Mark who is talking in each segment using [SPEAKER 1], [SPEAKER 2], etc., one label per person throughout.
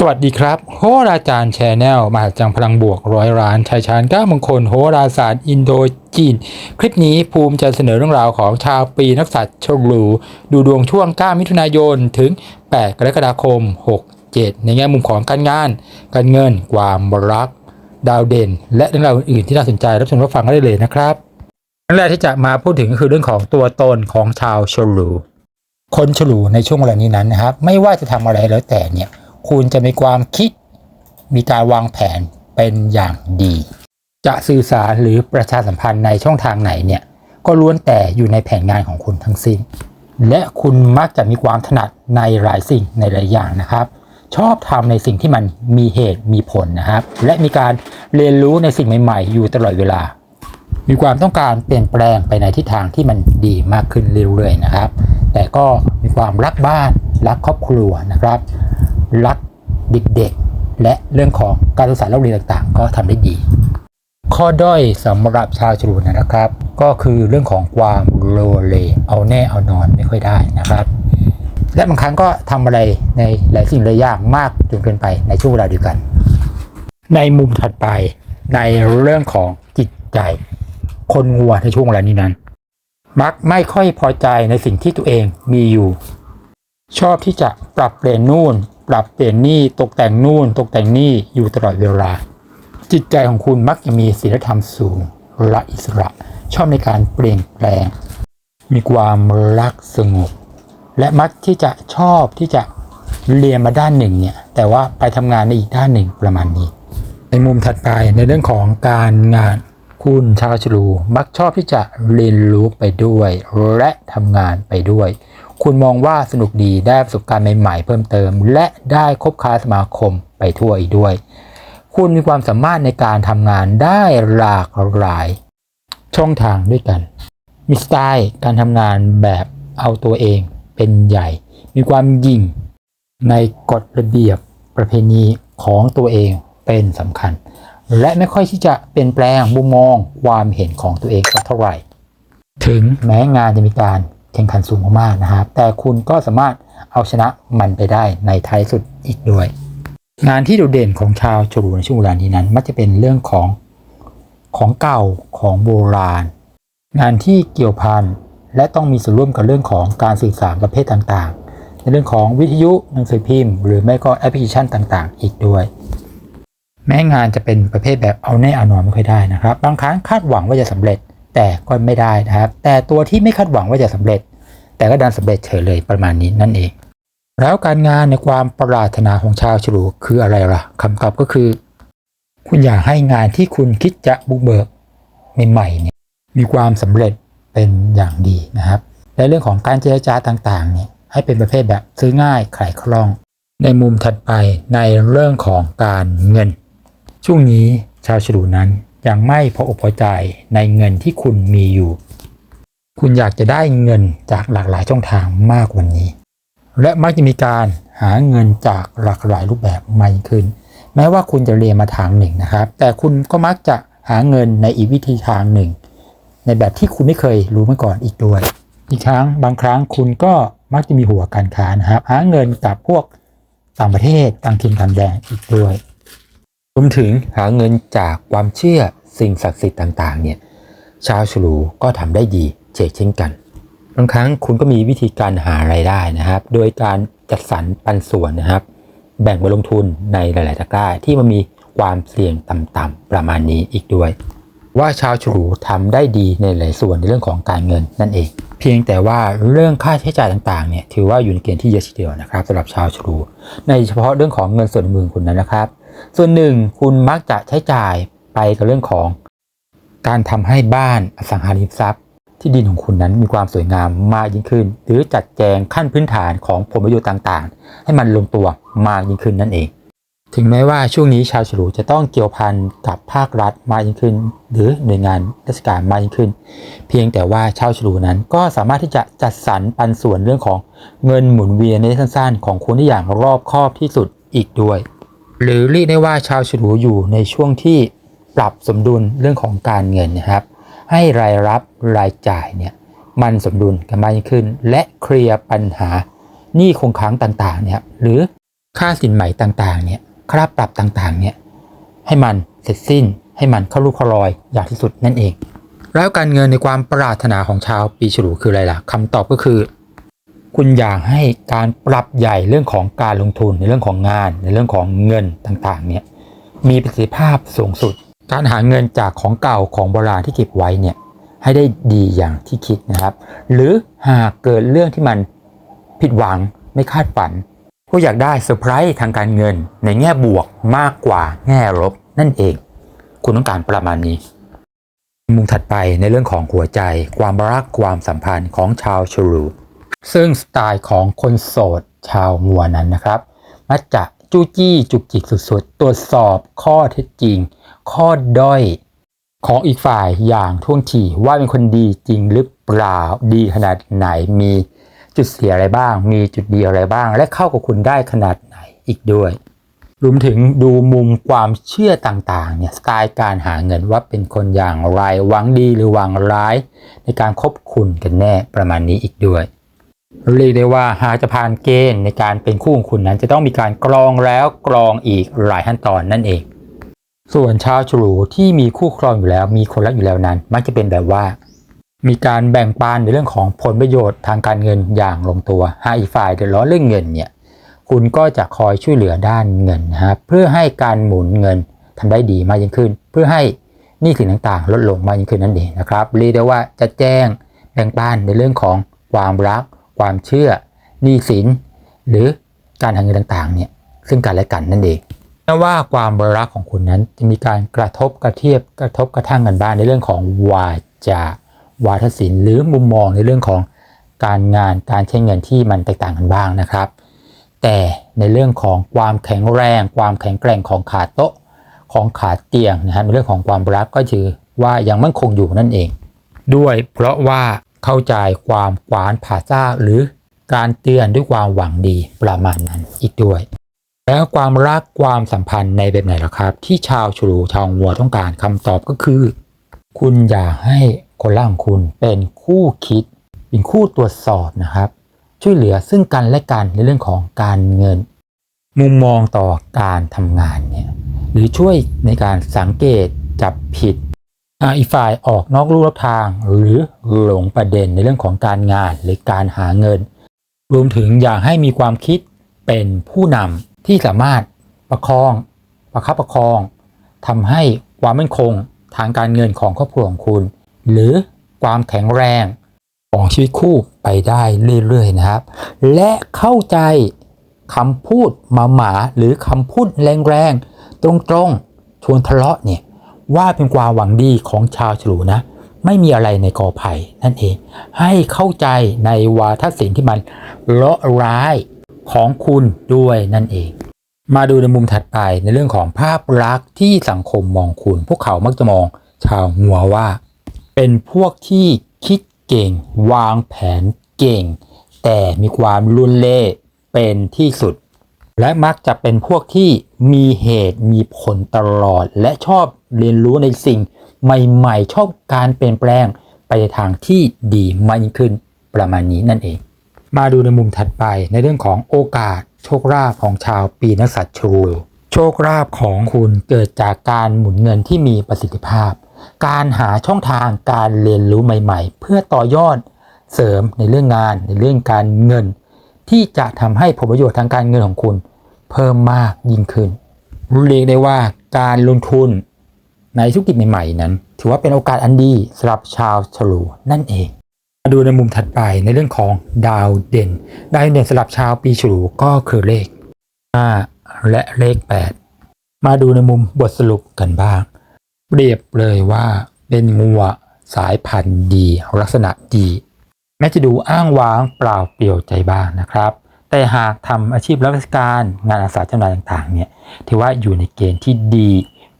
[SPEAKER 1] สวัสดีครับ โหราจารย์แชนแนลมหาจังพลังบวกร้อยล้านชายชาญก้ามงคลโหราศาสตร์อินโดจีน คลิปนี้ภูมิจะเสนอเรื่องราวของชาวปีนักษัตริย์ฉลูดูดวงช่วง 9 มิถุนายน ถึง 8 กรกฎาคม 67 ในแง่มุมของการงาน การเงิน ความรัก ดาวเด่น และเรื่องราวอื่นๆที่น่าสนใจรับชมรับฟังกันได้เลยนะครับเรื่องแรกที่จะมาพูดถึงก็คือเรื่องของตัวตนของชาวฉลูคนฉลูในช่วงเวลานี้นั้นนะครับ ไม่ว่าจะทำอะไรแล้วแต่เนี่ย คุณจะมีความคิด มีการวางแผนเป็นอย่างดี จะสื่อสารหรือประชาสัมพันธ์ในช่องทางไหนเนี่ย ก็ล้วนแต่อยู่ในแผนงานของคุณทั้งสิ้น และคุณมักจะมีความถนัดในหลายสิ่งในหลายอย่างนะครับ ชอบทำในสิ่งที่มันมีเหตุมีผลนะครับ และมีการเรียนรู้ในสิ่งใหม่ ๆ อยู่ตลอดเวลามีความต้องการเปลี่ยนแปลงไปในทิศทางที่มันดีมากขึ้นเรื่อยๆนะครับ แต่ก็มีความรักบ้านรักครอบครัวนะครับ รักเด็กๆ และเรื่องของการศึกษาเล่าเรียนต่างๆ ก็ทำได้ดี ข้อด้อยสำหรับชาวฉลูนะครับ ก็คือเรื่องของความโลเลเอาแน่เอานอนไม่ค่อยได้นะครับ และบางครั้งก็ทำอะไรในหลายสิ่งหลายอย่างมากจนเกินไปในช่วงเวลาเดียวกัน ในมุมถัดไปในเรื่องของจิตใจ คนงัวในช่วงเวลานี้นั้น มักไม่ค่อยพอใจในสิ่งที่ตัวเองมีอยู่ ชอบที่จะปรับเปลี่ยนนู่น ปรับเปลี่ยนนี่ตกแต่งนู่น ตกแต่งนี่อยู่ตลอดเวลา จิตใจของคุณมักจะมีศีลธรรมสูงละอิสระ ชอบในการเปลี่ยนแปลง มีความรักสงบ และมักที่จะชอบที่จะเรียนมาด้านหนึ่งเนี่ย แต่ว่าไปทำงานในอีกด้านหนึ่งประมาณนี้ ในมุมถัดไปในเรื่องของการงานคุณชาวฉลูมักชอบที่จะเรียนรู้ไปด้วย และทำงานไปด้วย คุณมองว่าสนุกดีได้ประสบการณ์ใหม่ๆเพิ่มเติม และได้คบค้าสมาคมไปทั่วอีกด้วย คุณมีความสามารถในการทำงานได้หลากหลาย ช่องทางด้วยกัน มีสไตล์การทำงานแบบเอาตัวเองเป็นใหญ่ มีความยิ่งในกฎระเบียบประเพณีของตัวเองเป็นสำคัญ และไม่ค่อยที่จะเปลี่ยนแปลงมุมมองความเห็นของตัวเองสักเท่าไหร่ ถึงแม้งานจะมีการ แข่งขันสูงมากๆนะครับ แต่คุณก็สามารถเอาชนะมันไปได้ในท้ายสุดอีกด้วย งานที่โดดเด่นของชาวฉลูในช่วงเวลานี้นั้น มักจะเป็นเรื่องของของเก่าของโบราณ งานที่เกี่ยวพันและต้องมีส่วนร่วมกับเรื่องของการสื่อสารประเภทต่างๆ ในเรื่องของวิทยุหนังสือพิมพ์ หรือไม่ก็แอปพลิเคชันต่างๆ อีกด้วย แม้งานจะเป็นประเภทแบบเอาแน่เอานอนไม่ค่อยได้นะครับ บางครั้งคาดหวังว่าจะสำเร็จ แต่ก็ไม่ได้นะครับ แต่ตัวที่ไม่คาดหวังว่าจะสำเร็จ แต่ก็ดันสำเร็จเฉยเลยประมาณนี้นั่นเอง แล้วการงานในความปรารถนาของชาวฉลูคืออะไรล่ะคำตอบก็คือ คุณอยากให้งานที่คุณคิดจะบุกเบิกใหม่ๆเนี่ยมีความสำเร็จเป็นอย่างดีนะครับและเรื่องของการเจรจาต่างๆเนี่ยให้เป็นประเภทแบบซื้อง่ายขายคล่อง ในมุมถัดไปในเรื่องของการเงิน ช่วงนี้ชาวฉลูนั้น ยังไม่พออกพอใจในเงินที่คุณมีอยู่ คุณอยากจะได้เงินจากหลากหลายช่องทางมากกว่านี้ และมักจะมีการหาเงินจากหลากหลายรูปแบบมากขึ้น แม้ว่าคุณจะเรียนมาทางหนึ่งนะครับ แต่คุณก็มักจะหาเงินในอีกวิธีทางหนึ่ง ในแบบที่คุณไม่เคยรู้มาก่อนอีกด้วย อีกครั้งบางครั้งคุณก็มักจะมีหัวการค้านะครับ หาเงินกับพวกต่างประเทศต่างถิ่นต่างแดนอีกด้วยรวมถึงหาเงินจากความเชื่อ สิ่งศักดิ์สิทธิ์ต่างๆเนี่ยชาวฉลูก็ทำได้ดีเช่นเช่นกันบางครั้งคุณก็มีวิธีการหารายได้นะครับ โดยการจัดสรรปันส่วนนะครับ แบ่งไปลงทุนในหลาย ๆ ตะกร้าที่มันมีความเสี่ยงต่ำๆประมาณนี้อีกด้วย ว่าชาวฉลูทำได้ดีในหลายส่วนในเรื่องของการเงินนั่นเอง เพียงแต่ว่าเรื่องค่าใช้จ่ายต่าง ๆ เนี่ยถือว่าอยู่ในเกณฑ์ที่เยอะทีเดียวนะครับสำหรับชาวฉลูในเฉพาะเรื่องของเงินส่วนมือคุณนั้นนะครับ ส่วนหนึ่งคุณมักจะใช้จ่าย ไปกับเรื่องของ การทำให้บ้านอสังหาริมทรัพย์ ที่ดินของคุณนั้นมีความสวยงามมากยิ่งขึ้น หรือจัดแจงขั้นพื้นฐานของผลประโยชน์ต่าง ๆ ให้มันลงตัวมากยิ่งขึ้นนั่นเอง ถึงแม้ว่าช่วงนี้ชาวฉลูจะต้องเกี่ยวพันกับภาครัฐมากยิ่งขึ้น หรือหน่วยงานราชการมากยิ่งขึ้น เพียงแต่ว่าชาวฉลูนั้นก็สามารถที่จะจัดสรรปันส่วนเรื่องของเงินหมุนเวียนในสั้นๆ ของคุณได้อย่างรอบคอบที่สุดอีกด้วยหรือเรียกได้ว่าชาวฉลูอยู่ในช่วงที่ ปรับสมดุลเรื่องของการเงินนะครับ ให้รายรับรายจ่ายเนี่ยมันสมดุลกันมากยิ่งขึ้น และเคลียร์ปัญหาหนี้คงค้างต่างๆเนี่ยหรือค่าสินไหมต่างๆเนี่ยค่าปรับต่างๆเนี่ยให้มันเสร็จสิ้นให้มันเข้ารูปเข้ารอยอย่างที่สุดนั่นเอง แล้วการเงินในความปรารถนาของชาวปีฉลูคืออะไรล่ะคำตอบก็คือ คุณอยากให้การปรับใหญ่เรื่องของการลงทุนในเรื่องของงาน ในเรื่องของเงินต่างๆเนี่ยมีประสิทธิภาพสูงสุด การหาเงินจากของเก่าของโบราณที่เก็บไว้เนี่ยให้ได้ดีอย่างที่คิดนะครับ หรือหากเกิดเรื่องที่มันผิดหวังไม่คาดฝันผู้อยากได้เซอร์ไพรส์ทางการเงินในแง่บวกมากกว่าแง่ลบนั่นเอง คุณต้องการประมาณนี้มุมถัดไปในเรื่องของหัวใจ ความรักความสัมพันธ์ของชาวชรู ซึ่งสไตล์ของคนโสดชาวมัวนั้นนะครับ มักจะจู้จี้จุกจิกสุดๆ ตรวจสอบข้อเท็จจริง ข้อด้อยของอีกฝ่ายอย่างท่วงทีว่าเป็นคนดีจริงหรือเปล่าดีขนาดไหนมีจุดเสียอะไรบ้าง มีจุดดีอะไรบ้าง และเข้ากับคุณได้ขนาดไหนอีกด้วย รวมถึงดูมุมความเชื่อต่างๆเนี่ยสไตล์การหาเงินว่าเป็นคนอย่างไรหวังดีหรือหวังร้าย ในการคบคุณกันแน่ประมาณนี้อีกด้วยเรียกได้ว่าหากจะผ่านเกณฑ์ในการเป็นคู่ของคุณนั้น จะต้องมีการกรองแล้วกรองอีกหลายขั้นตอนนั่นเอง ส่วนชาวฉลูที่มีคู่ครองอยู่แล้ว มีคนรักอยู่แล้วนั้น มักจะเป็นแบบว่า มีการแบ่งปันในเรื่องของผลประโยชน์ทางการเงินอย่างลงตัวหากอีกฝ่ายเดือดร้อนเรื่องเงินเนี่ยคุณก็จะคอยช่วยเหลือด้านเงินนะครับเพื่อให้การหมุนเงินทำได้ดีมากยิ่งขึ้น เพื่อให้นี้สินต่างๆ ลดลงมากยิ่งขึ้นนั่นเองนะครับเรียกได้ว่าจะแจ้งแบ่งปันในเรื่องของความรัก ความเชื่อหนี้สิน หรือการหางเงินต่างๆเนี่ยซึ่งกันและกันนั่นเอง แม้ว่าความรักของคุณนั้นจะมีการกระทบกระเทียบกระทบกระทั่งกันบ้างในเรื่องของวาจาวาทศิลป์หรือมุมมองในเรื่องของการงานการใช้เงินที่มันแตกต่างกันบ้างนะครับ แต่ในเรื่องของความแข็งแรง ความแข็งแกร่งของขาโต๊ะของขาเตียงนะฮะในเรื่องของความรักก็ถือว่ายังมั่นคงอยู่นั่นเอง ด้วยเพราะว่าเข้าใจความขวานผ่าซากหรือการเตือนด้วยความหวังดีประมาณนั้นอีกด้วย แล้วความรักความสัมพันธ์ในแบบไหนล่ะครับ ที่ชาวฉลูชาววัวต้องการคำตอบก็คือ คุณอยากให้คนร่างคุณเป็นคู่คิด เป็นคู่ตรวจสอบนะครับ ช่วยเหลือซึ่งกันและกันในเรื่องของการเงิน มุมมองต่อการทำงานเนี่ยหรือช่วยในการสังเกตจับผิดอีกฝ่ายออกนอกลู่นอกทาง หรือหลงประเด็นในเรื่องของการงานหรือการหาเงิน รวมถึงอยากให้มีความคิดเป็นผู้นำ ที่สามารถประคองประคับประคองทำให้ความมั่นคงทางการเงินของครอบครัวของคุณ หรือความแข็งแรงของชีวิตคู่ไปได้เรื่อยๆนะครับ และเข้าใจคำพูดมาหมาหรือคำพูดแรงๆ ตรงๆ ชวนทะเลาะเนี่ย ว่าเป็นความหวังดีของชาวฉลูนะ ไม่มีอะไรในกอไผ่นั่นเอง ให้เข้าใจในวาทศิลป์ที่มันเลาะร้าย ของคุณด้วยนั่นเอง มาดูในมุมถัดไปในเรื่องของภาพลักษณ์ที่สังคมมองคุณ พวกเขามักจะมองชาวหัวว่า เป็นพวกที่คิดเก่ง วางแผนเก่ง แต่มีความรุนเล่เป็นที่สุด และมักจะเป็นพวกที่มีเหตุมีผลตลอด และชอบเรียนรู้ในสิ่งใหม่ ๆ ชอบการเปลี่ยนแปลงไปทางที่ดีมากยิ่งขึ้นประมาณนี้นั่นเอง มาดูในมุมถัดไปในเรื่องของโอกาส โชคลาภของชาวปีนักษัตริย์ชูโชคลาภของคุณเกิดจากการหมุนเงินที่มีประสิทธิภาพ การหาช่องทางการเรียนรู้ใหม่ ๆ เพื่อต่อยอดเสริมในเรื่องงานในเรื่องการเงิน ที่จะทำให้ผลประโยชน์ทางการเงินของคุณ เพิ่มมากยิ่งขึ้นเรียกได้ว่าการลงทุนในธุรกิจใหม่ ๆ นั้น ถือว่าเป็นโอกาสอันดีสำหรับชาวฉลูนั่นเองาดูในมุมถัดไปในเรื่องของดาวเด่น ดาวเด่นสำหรับชาวปีฉลูก็คือเลข 5 และเลข 8 มาดูในมุมบทสรุปกันบ้าง เปรียบเลยว่าเป็นงัวสายพันธุ์ดี ลักษณะดี แม้จะดูอ้างว้างเปล่าเปลี่ยวใจบ้างนะครับ แต่หากทำอาชีพรับราชการงานอาสาจ้านายต่างๆเนี่ยถือว่าอยู่ในเกณฑ์ที่ดี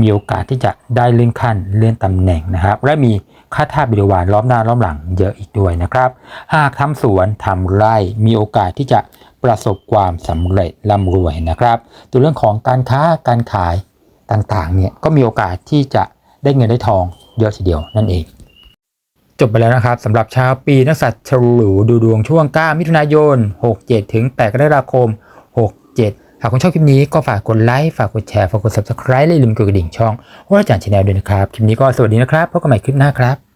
[SPEAKER 1] มีโอกาสที่จะได้เลื่อนขั้นเลื่อนตำแหน่งนะครับ และมีค่าท่าบริวารล้อมหน้าล้อมหลังเยอะอีกด้วยนะครับ หากทำสวนทำไร่มีโอกาสที่จะประสบความสำเร็จร่ำรวยนะครับตัวเรื่องของการค้าการขายต่างๆเนี่ยก็มีโอกาสที่จะได้เงินได้ทองเยอะทีเดียวนั่นเอง จบไปแล้วนะครับสำหรับชาวปีนักษัตรฉลูดูดวงช่วง 9 มิถุนายน 67 ถึง 8 กรกฎาคม หากคุณชอบคลิปนี้ก็ฝากกดไลค์ฝากกดแชร์ฝากกด subscribe และลืมกดกระดิ่งช่องว่าอาจารย์ชาแนลด้วยนะครับ คลิปนี้ก็สวัสดีนะครับพบกันใหม่คลิปหน้าครับ